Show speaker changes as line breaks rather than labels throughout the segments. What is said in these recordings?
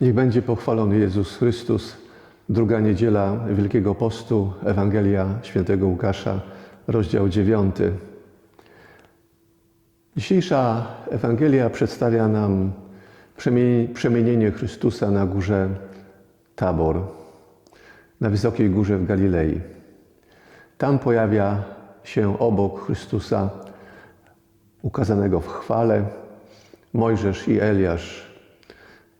Niech będzie pochwalony Jezus Chrystus. Druga niedziela Wielkiego Postu, Ewangelia Świętego Łukasza, rozdział 9. Dzisiejsza Ewangelia przedstawia nam przemie- przemienienie Chrystusa na górze Tabor, na wysokiej górze w Galilei. Tam pojawia się obok Chrystusa, ukazanego w chwale, Mojżesz i Eliasz,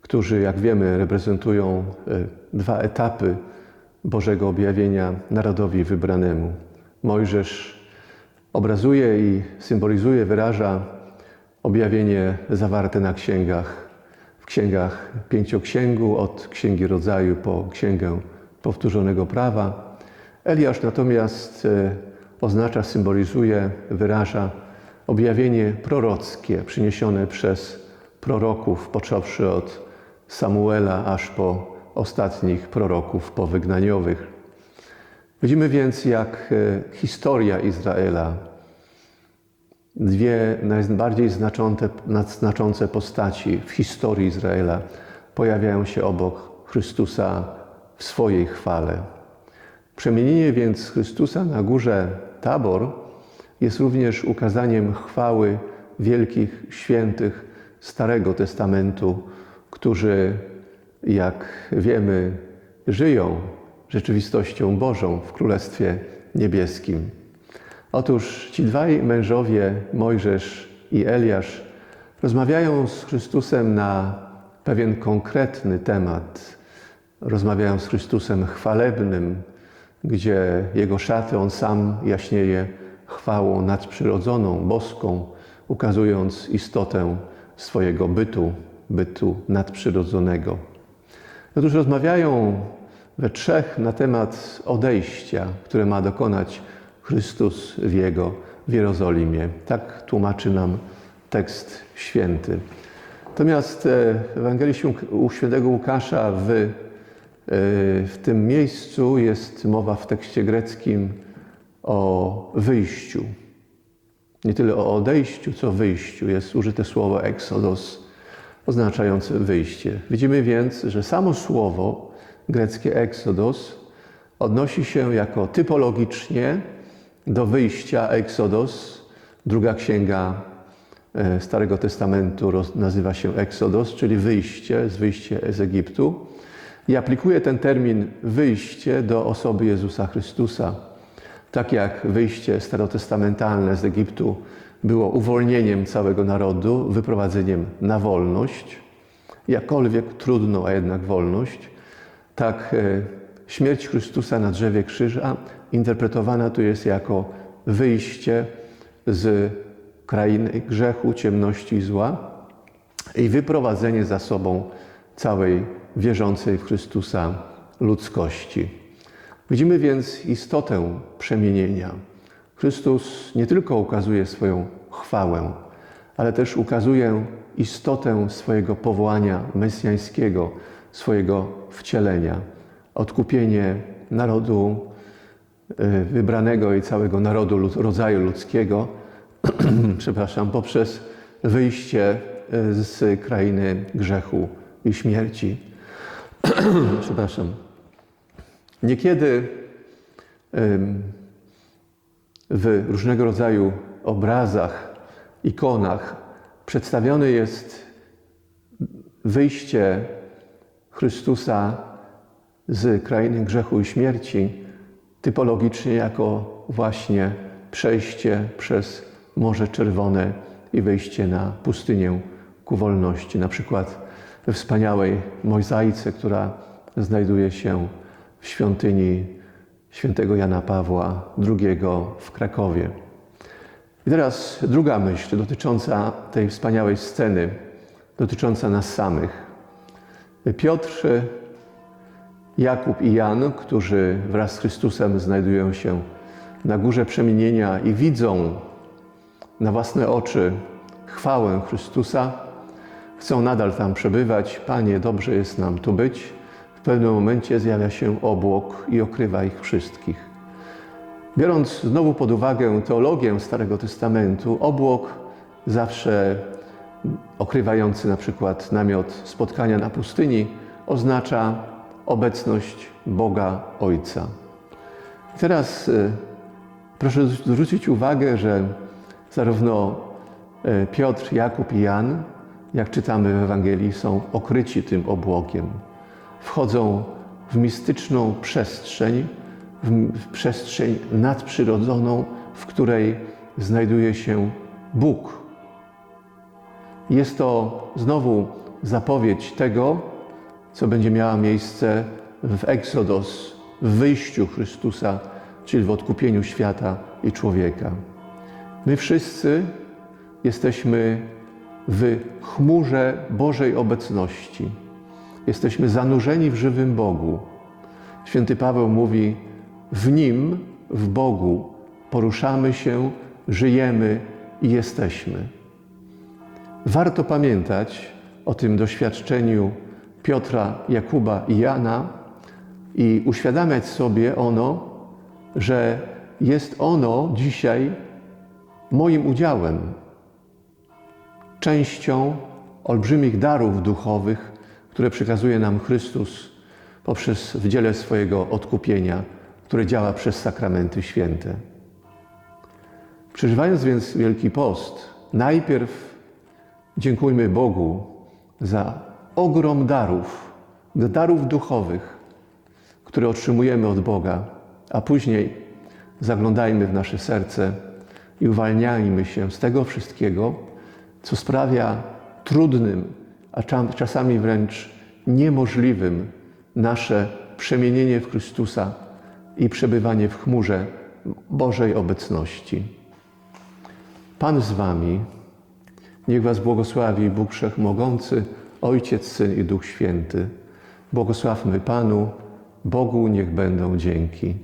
którzy, jak wiemy, reprezentują e, dwa etapy Bożego objawienia narodowi wybranemu. Mojżesz obrazuje i symbolizuje, wyraża objawienie zawarte na księgach, w księgach pięcioksięgu, od Księgi Rodzaju po Księgę Powtórzonego Prawa. Eliasz natomiast e, oznacza, symbolizuje, wyraża objawienie prorockie przyniesione przez proroków, począwszy od Samuela aż po ostatnich proroków powygnaniowych. Widzimy więc, jak e, historia Izraela, dwie najbardziej znaczące, znaczące postaci w historii Izraela pojawiają się obok Chrystusa w swojej chwale. Przemienienie więc Chrystusa na górze Tabor jest również ukazaniem chwały wielkich świętych Starego Testamentu, którzy, jak wiemy, żyją rzeczywistością Bożą w Królestwie Niebieskim. Otóż ci dwaj mężowie, Mojżesz i Eliasz, rozmawiają z Chrystusem na pewien konkretny temat. Rozmawiają z Chrystusem chwalebnym, gdzie Jego szaty On sam jaśnieje chwałą nadprzyrodzoną, boską, ukazując istotę swojego bytu, bytu nadprzyrodzonego. Otóż rozmawiają we trzech na temat odejścia, które ma dokonać Chrystus w Jego w Jerozolimie. Tak tłumaczy nam tekst święty. Natomiast e, w Ewangelii u świętego Łukasza w, e, w tym miejscu jest mowa w tekście greckim o wyjściu. Nie tyle o odejściu, co wyjściu. Jest użyte słowo exodos, oznaczające wyjście. Widzimy więc, że samo słowo greckie exodos odnosi się jako typologicznie do wyjścia Exodos. Druga księga e, Starego Testamentu nazywa się Exodos, czyli wyjście, z wyjście z Egiptu. I aplikuje ten termin wyjście do osoby Jezusa Chrystusa. Tak jak wyjście starotestamentalne z Egiptu było uwolnieniem całego narodu, wyprowadzeniem na wolność, jakkolwiek trudną, a jednak wolność, tak e, śmierć Chrystusa na drzewie krzyża interpretowana tu jest jako wyjście z krainy grzechu, ciemności i zła i wyprowadzenie za sobą całej wierzącej w Chrystusa ludzkości. Widzimy więc istotę przemienienia. Chrystus nie tylko ukazuje swoją chwałę, ale też ukazuje istotę swojego powołania mesjańskiego, swojego wcielenia, odkupienie narodu y, wybranego i całego narodu, rodzaju ludzkiego, przepraszam, poprzez wyjście y, z krainy grzechu i śmierci. przepraszam. Niekiedy w różnego rodzaju obrazach, ikonach przedstawione jest wyjście Chrystusa z krainy grzechu i śmierci typologicznie jako właśnie przejście przez Morze Czerwone i wejście na pustynię ku wolności. Na przykład we wspaniałej mozaice, która znajduje się w świątyni świętego Jana Pawła II w Krakowie. I teraz druga myśl dotycząca tej wspaniałej sceny, dotycząca nas samych. Piotr, Jakub i Jan, którzy wraz z Chrystusem znajdują się na górze przemienienia i widzą na własne oczy chwałę Chrystusa, chcą nadal tam przebywać. Panie, dobrze jest nam tu być. Pewnym momencie zjawia się obłok i okrywa ich wszystkich. Biorąc znowu pod uwagę teologię Starego Testamentu, obłok zawsze okrywający na przykład namiot spotkania na pustyni oznacza obecność Boga Ojca. Teraz y, proszę zwrócić uwagę, że zarówno y, Piotr, Jakub i Jan, jak czytamy w Ewangelii, są okryci tym obłokiem. Wchodzą w mistyczną przestrzeń, w, przestrzeń nadprzyrodzoną, w której znajduje się Bóg. Jest to znowu zapowiedź tego, co będzie miało miejsce w Exodus, w wyjściu Chrystusa, czyli w odkupieniu świata i człowieka. My wszyscy jesteśmy w chmurze Bożej obecności. Jesteśmy zanurzeni w żywym Bogu. Święty Paweł mówi: W Nim, w Bogu, poruszamy się, żyjemy i jesteśmy. Warto pamiętać o tym doświadczeniu Piotra, Jakuba i Jana i uświadamiać sobie ono, że jest ono dzisiaj moim udziałem, częścią olbrzymich darów duchowych, które przekazuje nam Chrystus poprzez w dziele swojego odkupienia, które działa przez sakramenty święte. Przeżywając więc Wielki Post, najpierw dziękujmy Bogu za ogrom darów, darów duchowych, które otrzymujemy od Boga, a później zaglądajmy w nasze serce i uwalniajmy się z tego wszystkiego, co sprawia trudnym, a czasami wręcz niemożliwym nasze przemienienie w Chrystusa i przebywanie w chmurze Bożej obecności. Pan z Wami, niech Was błogosławi Bóg Wszechmogący, Ojciec, Syn i Duch Święty. Błogosławmy Panu, Bogu niech będą dzięki.